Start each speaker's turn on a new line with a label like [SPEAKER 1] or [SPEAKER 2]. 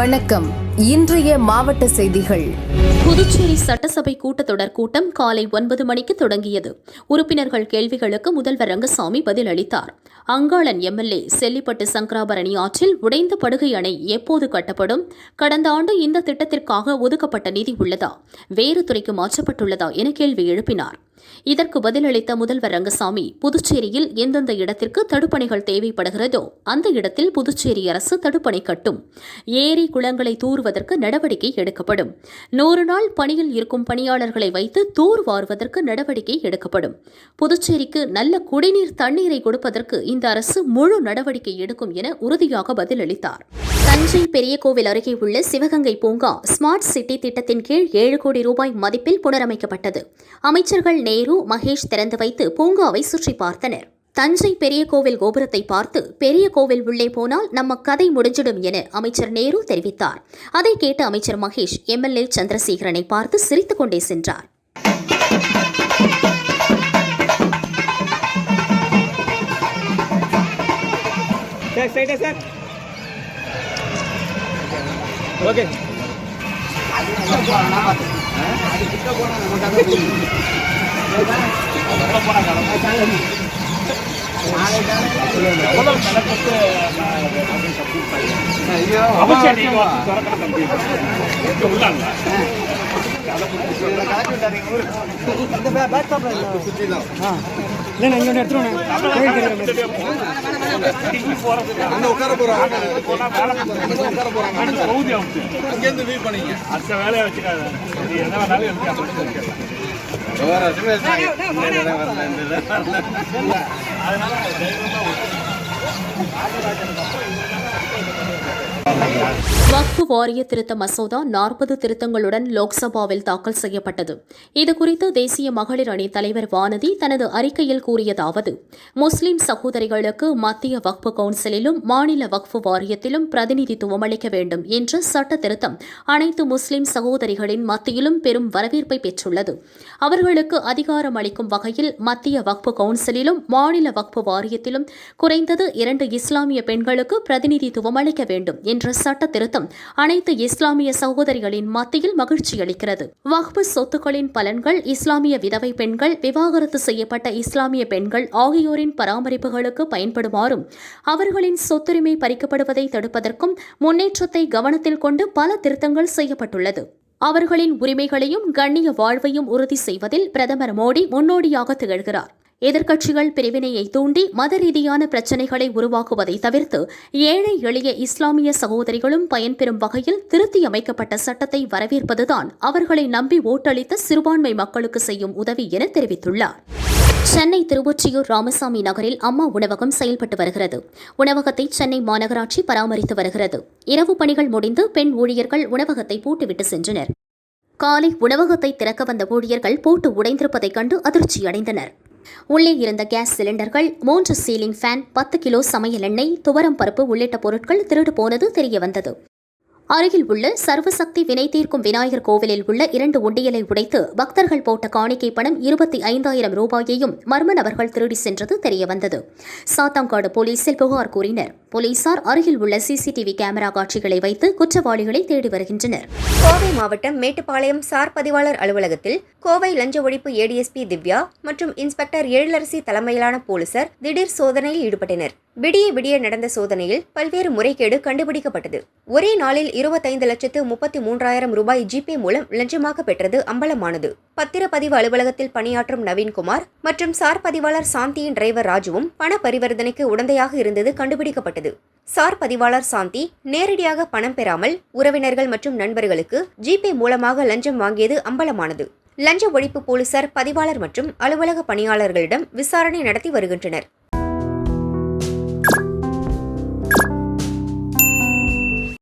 [SPEAKER 1] வணக்கம். இன்றைய மாவட்ட செய்திகள்.
[SPEAKER 2] புதுச்சேரி சட்டசபை கூட்டத்தொடர் கூட்டம் காலை ஒன்பது மணிக்கு தொடங்கியது. உறுப்பினர்கள் கேள்விகளுக்கு முதல்வர் ரங்கசாமி பதிலளித்தார். அங்காளன் எம்எல்ஏ செல்லிப்பட்டு சங்கராபரணி ஆற்றில் உடைந்த படுகை அணை எப்போது கட்டப்படும்? கடந்த ஆண்டு இந்த திட்டத்திற்காக ஒதுக்கப்பட்ட நிதி உள்ளதா? வேறு துறைக்கு மாற்றப்பட்டுள்ளதா? என கேள்வி எழுப்பினார். இதற்கு பதிலளித்த முதல்வர் ரங்கசாமி புதுச்சேரியில் எந்தெந்த இடத்திற்கு தடுப்பணைகள் தேவைப்படுகிறதோ அந்த இடத்தில் புதுச்சேரி அரசு தடுப்பணை கட்டும். ஏரி குளங்களை தூர்வதற்கு நடவடிக்கை எடுக்கப்படும். நூறு நாள் பணியில் இருக்கும் பணியாளர்களை வைத்து தூர்வாருவதற்கு நடவடிக்கை எடுக்கப்படும். புதுச்சேரிக்கு நல்ல குடிநீர் தண்ணீரை கொடுப்பதற்கு இந்த அரசு முழு நடவடிக்கை எடுக்கும் என உறுதியாக பதிலளித்தார். தஞ்சை பெரிய கோவில் அருகே உள்ள சிவகங்கை பூங்கா ஸ்மார்ட் சிட்டி திட்டத்தின் கீழ் ஏழு கோடி ரூபாய் மதிப்பில் புனரமைக்கப்பட்டது. அமைச்சர்கள் நேரு மகேஷ் திறந்து வைத்து பூங்காவை சுற்றி பார்த்தனர். தஞ்சை பெரிய கோவில் கோபுரத்தை பார்த்து பெரிய கோவில் உள்ளே போனால் நம்ம கதை முடிஞ்சிடும் என அமைச்சர் நேரு தெரிவித்தார். அதை கேட்ட அமைச்சர் மகேஷ் எம்எல்ஏ சந்திரசேகரனை பார்த்து சிரித்துக் கொண்டே சென்றார்.
[SPEAKER 3] சார் ஸ்ட்ரைட்டா சார் ஓகே இல்லைண்ணா இங்கே ஒன்று எடுத்துருவோண்ணே கோயில் தெரியுற
[SPEAKER 4] அடுத்த வேலையை வச்சுக்காது. என்ன வேணாலும் எனக்கு அப்படி இருக்கு
[SPEAKER 2] வக்ஃபு வாரிய திருத்த மசோதா நாற்பது திருத்தங்களுடன் லோக்சபாவில் தாக்கல் செய்யப்பட்டது. இதுகுறித்து தேசிய மகளிர் அணி தலைவர் வானதி தனது அறிக்கையில் கூறியதாவது முஸ்லிம் சகோதரிகளுக்கு மத்திய வக்ஃபு கவுன்சிலிலும் மாநில வக்ஃபு வாரியத்திலும் பிரதிநிதித்துவம் அளிக்க வேண்டும் என்ற சட்ட திருத்தம் அனைத்து முஸ்லிம் சகோதரிகளின் மத்தியிலும் பெரும் வரவேற்பை பெற்றுள்ளது. அவர்களுக்கு அதிகாரம் அளிக்கும் வகையில் மத்திய வக்ஃபு கவுன்சிலிலும் மாநில வக்ஃபு வாரியத்திலும் குறைந்தது இரண்டு இஸ்லாமிய பெண்களுக்கு பிரதிநிதித்துவம் அளிக்க வேண்டும் என்ற சட்ட திருத்தம் அனைத்து இஸ்லாமிய சகோதரிகளின் மத்தியில் மகிழ்ச்சி அளிக்கிறது. வக்ஃபு சொத்துக்களின் பலன்கள் இஸ்லாமிய விதவை பெண்கள் விவாகரத்து செய்யப்பட்ட இஸ்லாமிய பெண்கள் ஆகியோரின் பராமரிப்புகளுக்கு பயன்படுமாறும் அவர்களின் சொத்துரிமை பறிக்கப்படுவதை தடுப்பதற்கும் முன்னேற்றத்தை கவனத்தில் கொண்டு பல திருத்தங்கள் செய்யப்பட்டுள்ளது. அவர்களின் உரிமைகளையும் கண்ணிய வாழ்வையும் உறுதி செய்வதில் பிரதமர் மோடி முன்னோடியாக திகழ்கிறார். எதிர்க்கட்சிகள் பிரிவினையை தூண்டி மத ரீதியான பிரச்சினைகளை உருவாக்குவதை தவிர்த்து ஏழை எளிய இஸ்லாமிய சகோதரிகளும் பயன்பெறும் வகையில் திருத்தி அமைக்கப்பட்ட சட்டத்தை வரவேற்பதுதான் அவர்களை நம்பி ஓட்டளித்த சிறுபான்மை மக்களுக்கு செய்யும் உதவி என தெரிவித்துள்ளார். சென்னை திருவொற்றியூர் ராமசாமி நகரில் அம்மா உணவகம் செயல்பட்டு வருகிறது. உணவகத்தை சென்னை மாநகராட்சி பராமரித்து வருகிறது. இரவு பணிகள் முடிந்து பெண் ஊழியர்கள் உணவகத்தை பூட்டிவிட்டு சென்றனர். காலை உணவகத்தை திறக்க வந்த ஊழியர்கள் போட்டு உடைந்திருப்பதைக் கண்டு அதிர்ச்சியடைந்தனர். உள்ளே இருந்த கேஸ் சிலிண்டர்கள் மூன்று சீலிங் ஃபேன் பத்து கிலோ சமையல் எண்ணெய் துவரம் பருப்பு உள்ளிட்ட பொருட்கள் திருடு போனது தெரியவந்தது. அருகில் உள்ள சர்வசக்தி வினை தீர்க்கும் விநாயகர் கோவிலில் உள்ள இரண்டு உண்டியலை உடைத்து பக்தர்கள் போட்ட காணிக்கை பணம் இருபத்தி ஐந்தாயிரம் ரூபாயையும் மர்ம நபர்கள் திருடி சென்றது தெரியவந்தது. சாத்தாங்காடு போலீசில் புகார் கூறினர். போலீசார் அருகில் உள்ள சிசிடிவி கேமரா காட்சிகளை வைத்து குற்றவாளிகளை தேடி வருகின்றனர்.
[SPEAKER 5] கோவை மாவட்டம் மேட்டுப்பாளையம் சார் பதிவாளர் அலுவலகத்தில் கோவை லஞ்ச ஒழிப்பு ஏடிஎஸ்பி திவ்யா மற்றும் இன்ஸ்பெக்டர் எழிலரசி தலைமையிலான போலீசார் திடீர் சோதனையில் ஈடுபட்டனர். விடிய விடிய நடந்த சோதனையில் பல்வேறு முறைகேடு கண்டுபிடிக்கப்பட்டது. ஒரே நாளில் இருபத்தைந்து லட்சத்து முப்பத்தி மூன்றாயிரம் ரூபாய் ஜிபே மூலம் லஞ்சமாக பெற்றது அம்பலமானது. பத்திரப்பதிவு அலுவலகத்தில் பணியாற்றும் நவீன்குமார் மற்றும் சார் பதிவாளர் சாந்தியின் டிரைவர் ராஜுவும் பண பரிவர்த்தனைக்கு உடந்தையாக இருந்தது கண்டுபிடிக்கப்பட்டது. சார் பதிவாளர் சாந்தி நேரடியாக பணம் பெறாமல் உறவினர்கள் மற்றும் நண்பர்களுக்கு ஜிபே மூலமாக லஞ்சம் வாங்கியது அம்பலமானது. லஞ்ச ஒழிப்பு போலீசார் பதிவாளர் மற்றும் அலுவலக பணியாளர்களிடம் விசாரணை நடத்தி வருகின்றனர்.